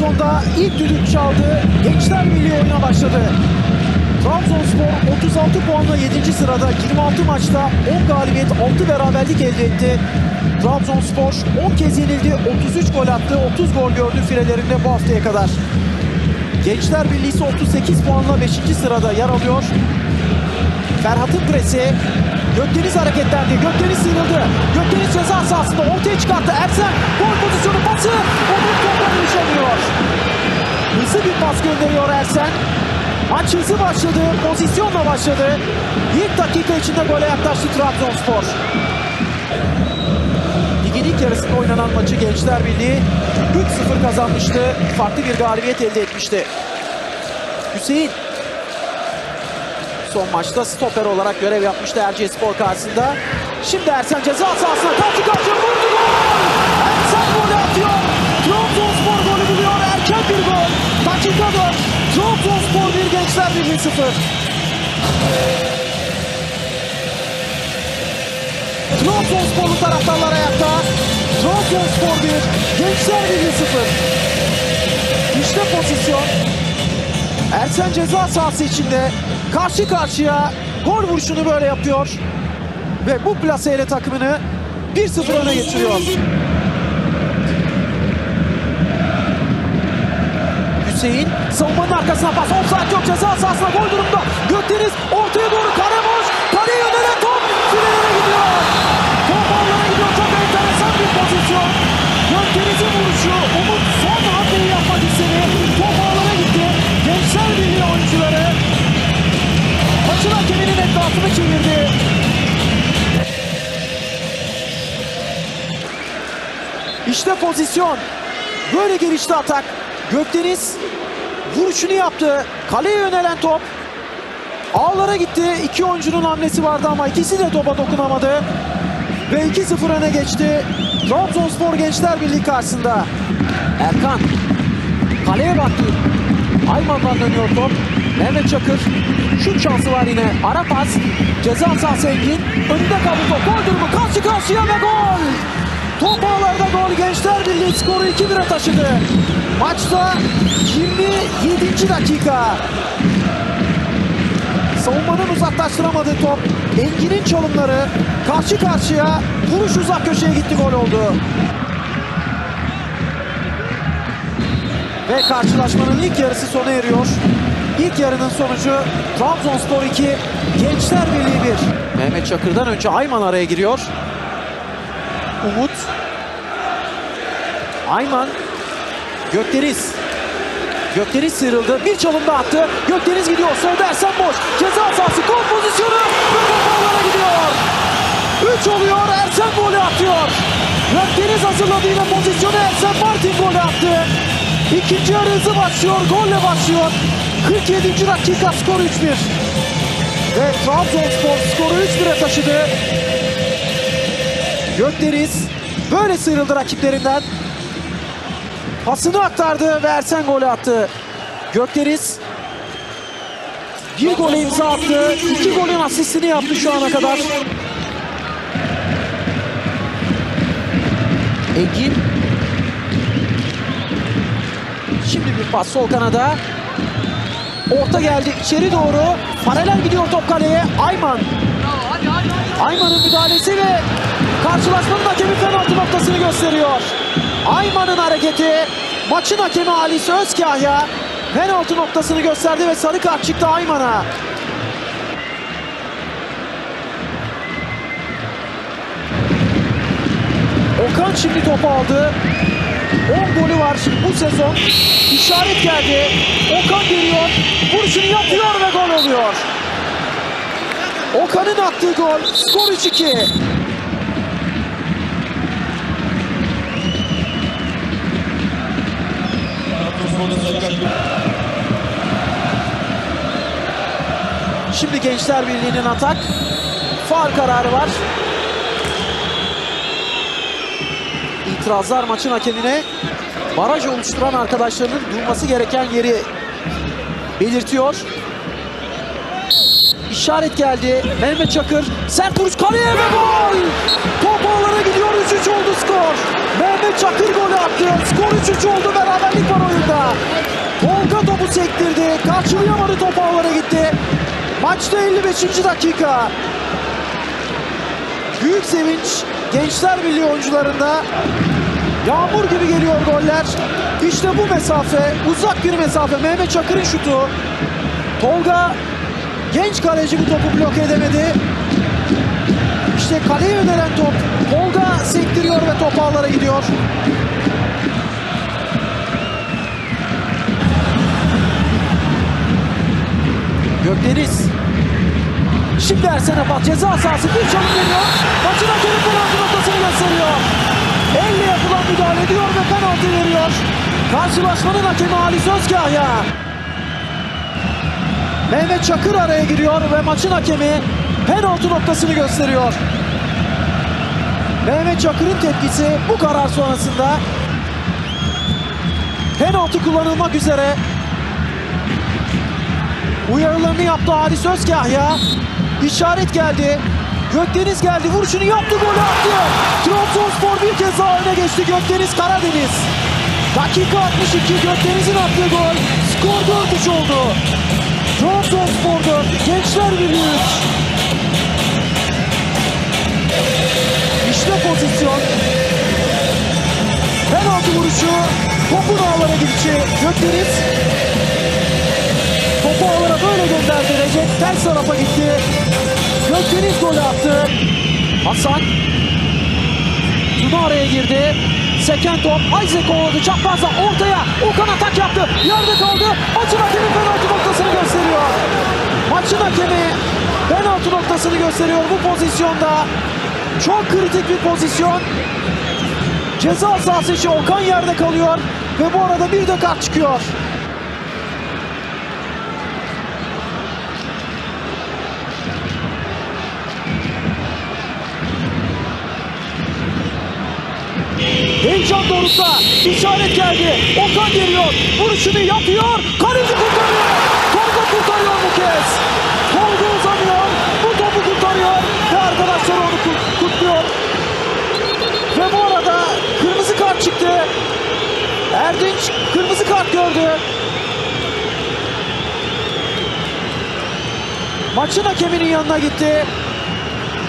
sezonda ilk düdük çaldı. Gençler Birliği oyuna başladı. Trabzonspor 36 puanla 7. sırada 26 maçta 10 galibiyet 6 beraberlik elde etti. Trabzonspor 10 kez yenildi, 33 gol attı, 30 gol gördü filelerinde bu haftaya kadar. Gençler Birliği ise 38 puanla 5. sırada yer alıyor. Ferhat'ın presi. Gökdeniz hareketlendi. Gökdeniz sıyrıldı. Gökdeniz ceza sahasında ortaya çıkarttı. Ersen gol pozisyonu pası. Pas gönderiyor Ersen. Maç hızlı başladı. Pozisyonla başladı. İlk dakika içinde gole yaklaştı Trabzonspor. Ligin ilk yarısında oynanan maçı Gençler Birliği 3-0 kazanmıştı. Farklı bir galibiyet elde etmişti. Hüseyin Son maçta stoper olarak görev yapmıştı Erciyesspor karşısında. Şimdi Ersen ceza sahasına karşı karşıya vurdu gol! Ersen golü atıyor. Trabzonsporlu taraftarlar ayakta. Trabzonspor 1, Gençler Birliği 0. İşte pozisyon. Ersen ceza sahası içinde karşı karşıya gol vuruşunu böyle yapıyor. Ve bu plaseyle takımını 1-0 öne geçiriyor. Hüseyin savunmanın arkasına pas. Offside yok ceza sahasına gol durumda. Gökdeniz ortaya doğru kare boş. Kaleye yönelen top filelere gidiyor. Top ağlara gidiyor. Çok enteresan bir pozisyon. Gökdeniz'in vuruşu. Umut son hamleyi yapmak istedi. Top ağlara gitti. Gençler Birliği oyuncuları maçın hakeminin etrafını çevirdi. İşte pozisyon. Böyle gelişti atak. Gökdeniz vuruşunu yaptı. Kaleye yönelen top. Ağlara gitti. İki oyuncunun hamlesi vardı ama ikisi de topa dokunamadı. Ve 2-0 öne geçti. Trabzonspor Gençler Birliği karşısında. Erkan. Kaleye baktı. Ayman'dan dönüyor top. Mehmet Çakır. Şut şansı var yine. Ara pas. Ceza sahası Engin. Önünde kaldı top. Gol durumu karşı karşıya ve gol. Top ağlarda gol. Gençler Birliği skoru 2-1'e taşıdı. Maçta 27. dakika. Savunmanın uzaklaştıramadığı top. Engin'in çalımları karşı karşıya vuruş uzak köşeye gitti gol oldu. Ve karşılaşmanın ilk yarısı sona eriyor. İlk yarının sonucu Trabzonspor 2, Gençler Birliği 1. Mehmet Çakır'dan önce Ayman araya giriyor. Umut. Ayman. Gökdeniz. Gökdeniz sıyrıldı. Bir çalım daha attı. Gökdeniz gidiyor. Solda Ersen boş. Ceza sahası gol pozisyonu. Ve top ağlara gidiyor. 3 oluyor. Ersen golü atıyor. Gökdeniz hazırladı yine pozisyonu. Ersen Martin golü attı. İkinci yarı hızlı başlıyor. Golle başlıyor. 47. dakika skor 3-1. Ve Trabzonspor skoru 3-1'e taşıdı. Gökdeniz böyle sıyrıldı rakiplerinden. Pasını aktardı ve Ersen golü attı. Gökdeniz bir gole imza attı. İki golün asistini yaptı şu ana kadar. Engin. Şimdi bir pas sol kanada. Orta geldi içeri doğru. Paralel gidiyor top kaleye. Ayman. Ayman'ın müdahalesi ve karşılaşmanın hakemi penaltı noktasını gösteriyor. Ayman'ın hareketi maçın hakemi Halis Özkahya penaltı noktasını gösterdi ve sarı kart çıktı Ayman'a. Okan şimdi topu aldı. 10 golü var şimdi bu sezon. İşaret geldi. Okan geliyor. Vuruşunu yapıyor ve gol oluyor. Okan'ın attığı gol. Skor 3-2. Şimdi Gençler Birliği'nin atak. Faul kararı var. İtirazlar maçın hakemine baraj oluşturan arkadaşlarının durması gereken yeri belirtiyor. İşaret geldi. Mehmet Çakır sert vuruş kaleye ve gol! Top ağlara gidiyor 3-3 oldu skor. Mehmet Çakır golü attı. Skor 3-3 oldu. Beraberlik var oyunda. topu sektirdi. Karşılayamadı top ağlara gitti. Maçta 55. dakika. Büyük sevinç Gençler Birliği oyuncularında. Yağmur gibi geliyor goller. İşte bu mesafe, uzak bir mesafe. Mehmet Çakır'ın şutu. Tolga genç kaleci bu topu bloke edemedi. İşte kaleye yönelen top. Tolga sektiriyor ve top ağlara gidiyor. Gökdeniz. Şimdi Ersen Apat ceza sahası bir çalım geliyor. Maçın hakemi penaltı noktasını gösteriyor. Elle yapılan müdahale ediyor ve penaltı veriyor. Karşılaşmanın hakemi Ali Sözkaya. Mehmet Çakır araya giriyor ve maçın hakemi penaltı noktasını gösteriyor. Mehmet Çakır'ın tepkisi bu karar sonrasında penaltı kullanılmak üzere uyarılarını yaptı Halis Özkahya. İşaret geldi. Gökdeniz geldi. Vuruşunu yaptı. Golü attı. Trabzonspor bir kez daha öne geçti. Gökdeniz Karadeniz. Dakika 62. Gökdeniz'in attığı gol. Skor 4-3 oldu. Trabzonspor 4. Gençler Birliği 3. İşte pozisyon. Penaltı vuruşu. Topun ağlara gidişi. Gökdeniz Topu ağlara böyle gönderdi. Recep ters tarafa gitti. Gökdeniz golü attı. Hasan. Tuna araya girdi. Seken top. Isaac kovaladı. Çaprazla ortaya. Okan atak yaptı. Yerde kaldı. Maçın hakemi penaltı noktasını gösteriyor. Maçın hakemi penaltı noktasını gösteriyor bu pozisyonda. Çok kritik bir pozisyon. Ceza sahası içi Okan yerde kalıyor. Ve bu arada bir de kart çıkıyor. Heyecan dorukta. İşaret geldi. Okan geliyor. Vuruşunu yapıyor. Kaleci kurtarıyor. Tolga kurtarıyor bu kez. Tolga uzanıyor. Bu topu kurtarıyor. Ve arkadaşlar onu kut- kutluyor. Ve bu arada kırmızı kart çıktı. Erdinç kırmızı kart gördü. Maçın hakeminin yanına gitti.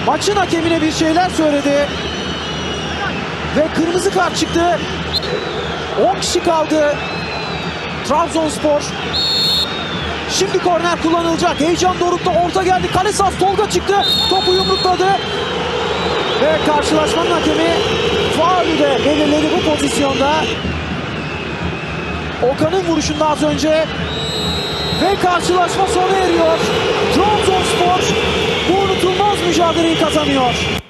Maçın hakemine bir şeyler söyledi. Ve kırmızı kart çıktı. 10 kişi kaldı. Trabzonspor. Şimdi korner kullanılacak. Heyecan dorukta orta geldi. Kale sahası Tolga çıktı. Topu yumrukladı. Ve karşılaşmanın hakemi faulü de belirledi bu pozisyonda. Okan'ın vuruşunda az önce. Ve karşılaşma sona eriyor. Trabzonspor bu unutulmaz mücadeleyi kazanıyor.